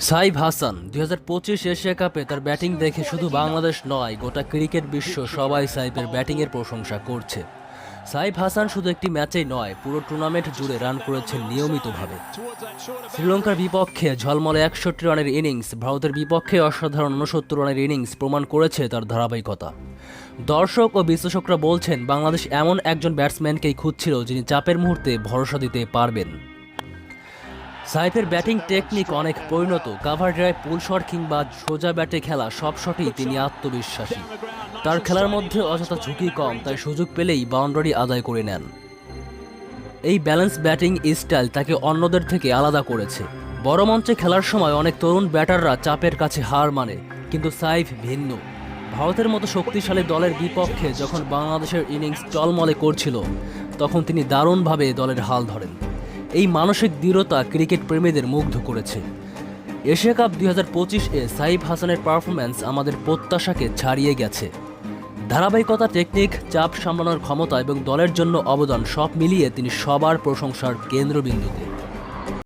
সাইফ হাসান, দুই হাজার পঁচিশ এশিয়া কাপে তার ব্যাটিং দেখে শুধু বাংলাদেশ নয়, গোটা ক্রিকেট বিশ্ব সবাই সাইফের ব্যাটিংয়ের প্রশংসা করছে। সাইফ হাসান শুধু একটি ম্যাচেই নয়, পুরো টুর্নামেন্ট জুড়ে রান করেছেন নিয়মিতভাবে। শ্রীলঙ্কার বিপক্ষে ঝলমলে একষট্টি রানের ইনিংস, ভারতের বিপক্ষে অসাধারণ উনসত্তর রানের ইনিংস প্রমাণ করেছে তার ধারাবাহিকতা। দর্শক ও বিশ্লেষকরা বলছেন, বাংলাদেশ এমন একজন ব্যাটসম্যানকেই খুঁজছিল যিনি চাপের মুহূর্তে ভরসা দিতে পারবেন। সাইফের ব্যাটিং টেকনিক অনেক পরিণত। কাভার ড্রাইভ, পুল শট কিংবা সোজা ব্যাটে খেলা, সব শটেই তিনি আত্মবিশ্বাসী। তার খেলার মধ্যে অযথা ঝুঁকি কম, তাই সুযোগ পেলেই বাউন্ডারি আদায় করে নেন। এই ব্যালেন্স ব্যাটিং স্টাইল তাকে অন্যদের থেকে আলাদা করেছে। বড় মঞ্চে খেলার সময় অনেক তরুণ ব্যাটাররা চাপের কাছে হার মানে কিন্তু সাইফ ভিন্ন। ভারতের মতো শক্তিশালী দলের বিপক্ষে যখন বাংলাদেশের ইনিংস টলমলে করছিল, তখন তিনি দারুণভাবে দলের হাল ধরেন। এই মানসিক দৃঢ়তা ক্রিকেট প্রেমীদের মুগ্ধ করেছে। এশিয়া কাপ দুই হাজার পঁচিশে সাইফ হাসানের পারফরম্যান্স আমাদের প্রত্যাশাকে ছাড়িয়ে গেছে। ধারাবাহিকতা, টেকনিক, চাপ সামলানোর ক্ষমতা এবং দলের জন্য অবদান সব মিলিয়ে তিনি সবার প্রশংসার কেন্দ্রবিন্দুতে।